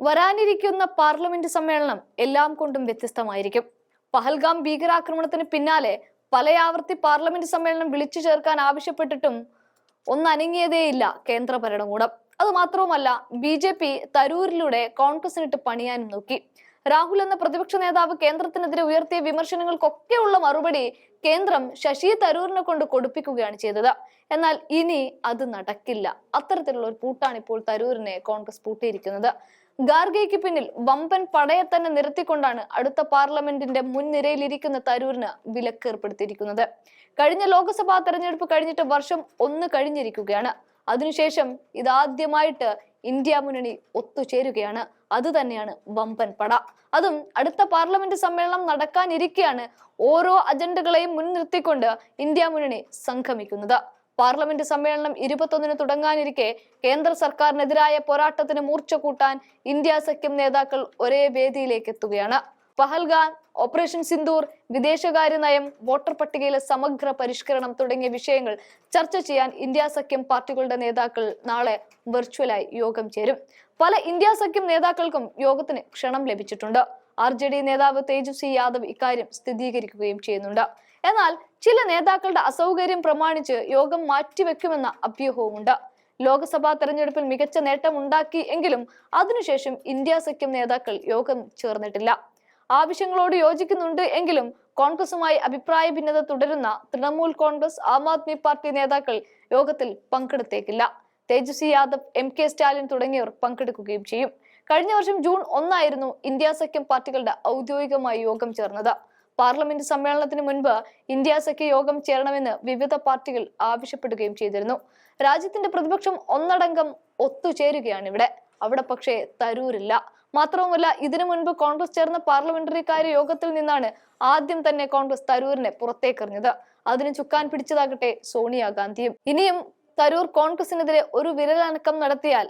വരാനിരിക്കുന്ന പാർലമെന്റ് സമ്മേളനം എല്ലാം കൊണ്ടും വ്യത്യസ്തമായിരിക്കും. പഹൽഗാം ഭീകരാക്രമണത്തിന് പിന്നാലെ പലയാവർത്തി പാർലമെന്റ് സമ്മേളനം വിളിച്ചു ചേർക്കാൻ ആവശ്യപ്പെട്ടിട്ടും ഒന്നനങ്ങിയതേയില്ല കേന്ദ്ര ഭരണകൂടം. അത് മാത്രവുമല്ല ബി ജെ പി തരൂരിലൂടെ കോൺഗ്രസിനിട്ട് പണിയാനും നോക്കി. രാഹുൽ എന്ന പ്രതിപക്ഷ നേതാവ് കേന്ദ്രത്തിനെതിരെ ഉയർത്തിയ വിമർശനങ്ങൾക്കൊക്കെയുള്ള മറുപടി കേന്ദ്രം ശശി തരൂരിനെ കൊണ്ട് കൊടുപ്പിക്കുകയാണ് ചെയ്തത്. എന്നാൽ ഇനി അത് നടക്കില്ല. അത്തരത്തിലുള്ള ഒരു പൂട്ടാണ് ഇപ്പോൾ തരൂരിനെ കോൺഗ്രസ് പൂട്ടിയിരിക്കുന്നത്. ഗാർഗയ്ക്ക് പിന്നിൽ വമ്പൻ പടയെ തന്നെ നിർത്തിക്കൊണ്ടാണ് അടുത്ത പാർലമെന്റിന്റെ മുൻനിരയിലിരിക്കുന്ന തരൂരിന് വിലക്ക് ഏർപ്പെടുത്തിയിരിക്കുന്നത്. കഴിഞ്ഞ ലോക്സഭാ തെരഞ്ഞെടുപ്പ് കഴിഞ്ഞിട്ട് വർഷം ഒന്ന് കഴിഞ്ഞിരിക്കുകയാണ്. അതിനുശേഷം ഇതാദ്യമായിട്ട് ഇന്ത്യ മുന്നണി ഒത്തുചേരുകയാണ്. അത് തന്നെയാണ് വമ്പൻ പട. അതും അടുത്ത പാർലമെന്റ് സമ്മേളനം നടക്കാനിരിക്കെയാണ് ഓരോ അജണ്ടകളെയും മുൻനിർത്തിക്കൊണ്ട് ഇന്ത്യ മുന്നണി സംഗമിക്കുന്നത് പാർലമെന്റ് സമ്മേളനം ഇരുപത്തൊന്നിന് തുടങ്ങാനിരിക്കെ കേന്ദ്ര സർക്കാരിനെതിരായ പോരാട്ടത്തിന് മൂർച്ച കൂട്ടാൻ ഇന്ത്യ സഖ്യം നേതാക്കൾ ഒരേ വേദിയിലേക്ക് എത്തുകയാണ് പഹൽഗാൻ ഓപ്പറേഷൻ സിന്ദൂർ വിദേശകാര്യ നയം വോട്ടർ പട്ടികയിലെ സമഗ്ര പരിഷ്കരണം തുടങ്ങിയ വിഷയങ്ങൾ ചർച്ച ചെയ്യാൻ ഇന്ത്യ സഖ്യം പാർട്ടികളുടെ നേതാക്കൾ നാളെ വെർച്വലായി യോഗം ചേരും. പല ഇന്ത്യ സഖ്യം നേതാക്കൾക്കും യോഗത്തിന് ക്ഷണം ലഭിച്ചിട്ടുണ്ട്. ആർ ജെ ഡി നേതാവ് തേജസ്വി യാദവ് ഇക്കാര്യം സ്ഥിരീകരിക്കുകയും ചെയ്യുന്നുണ്ട്. എന്നാൽ ചില നേതാക്കളുടെ അസൗകര്യം പ്രമാണിച്ച് യോഗം മാറ്റിവെക്കുമെന്ന അഭ്യൂഹവുമുണ്ട്. ലോക്സഭാ തെരഞ്ഞെടുപ്പിൽ മികച്ച നേട്ടം ഉണ്ടാക്കി എങ്കിലും അതിനുശേഷം ഇന്ത്യ സഖ്യം നേതാക്കൾ യോഗം ചേർന്നിട്ടില്ല. ആവശ്യങ്ങളോട് യോജിക്കുന്നുണ്ട് എങ്കിലും കോൺഗ്രസുമായി അഭിപ്രായ ഭിന്നത തുടരുന്ന തൃണമൂൽ കോൺഗ്രസ് ആം ആദ്മി പാർട്ടി നേതാക്കൾ യോഗത്തിൽ പങ്കെടുത്തേക്കില്ല. തേജസ്വി യാദവ് എം കെ സ്റ്റാലിൻ തുടങ്ങിയവർ പങ്കെടുക്കുകയും ചെയ്യും. കഴിഞ്ഞ വർഷം ജൂൺ ഒന്നായിരുന്നു ഇന്ത്യ സഖ്യം പാർട്ടികളുടെ ഔദ്യോഗികമായി യോഗം ചേർന്നത്. പാർലമെന്റ് സമ്മേളനത്തിന് മുൻപ് ഇന്ത്യ സഖ്യ യോഗം ചേരണമെന്ന് വിവിധ പാർട്ടികൾ ആവശ്യപ്പെടുകയും ചെയ്തിരുന്നു. രാജ്യത്തിന്റെ പ്രതിപക്ഷം ഒന്നടങ്കം ഒത്തുചേരുകയാണ് ഇവിടെ. അവിടെ പക്ഷേ തരൂരില്ല. മാത്രവുമല്ല ഇതിനു മുൻപ് കോൺഗ്രസ് ചേർന്ന പാർലമെന്ററി കാര്യ യോഗത്തിൽ നിന്നാണ് ആദ്യം തന്നെ കോൺഗ്രസ് തരൂരിനെ പുറത്തേക്കെറിഞ്ഞത്. അതിന് ചുക്കാൻ പിടിച്ചതാകട്ടെ സോണിയാഗാന്ധിയും. ഇനിയും തരൂർ കോൺഗ്രസിനെതിരെ ഒരു വിരലനക്കം നടത്തിയാൽ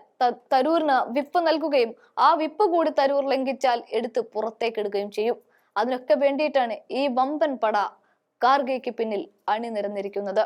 തരൂരിന് വിപ്പ് നൽകുകയും ആ വിപ്പ് കൂടി തരൂർ ലംഘിച്ചാൽ എടുത്ത് പുറത്തേക്കെടുക്കുകയും ചെയ്യും. അതിനൊക്കെ വേണ്ടിയിട്ടാണ് ഈ വമ്പൻ പട കാർഗയ്ക്ക് പിന്നിൽ അണിനിരന്നിരിക്കുന്നത്.